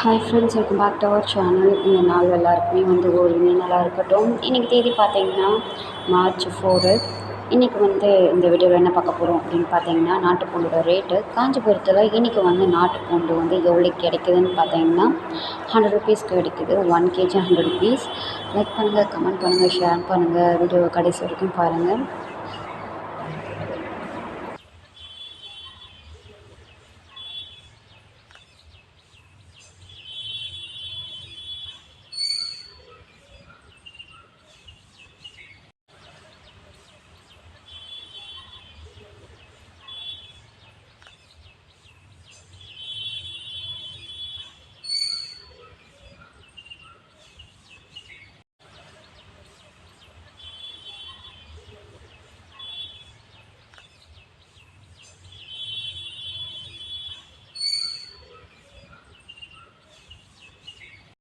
Hi friends welcome back to our channel இந்த நாள் எல்லாருக்குமே வந்து ஒரு நல்லா நாளாக இருக்கட்டும். இன்றைக்கி தேதி பார்த்தீங்கன்னா மார்ச் ஃபோரு இன்றைக்கி வந்து இந்த வீடியோவில் என்ன பார்க்க போகிறோம் அப்படின்னு பார்த்தீங்கன்னா நாட்டுப்பூண்டோட ரேட்டு காஞ்சிபுரத்தில் இன்றைக்கி வந்து நாட்டுப்பூண்டு வந்து எவ்வளோ கிடைக்குதுன்னு பார்த்தீங்கன்னா ஹண்ட்ரட் ருபீஸ் கிடைக்குது. One KG hundred rupees like பண்ணுங்கள் கமெண்ட் பண்ணுங்கள் ஷேர் பண்ணுங்கள் வீடியோவை கடைசி வரைக்கும் பாருங்கள்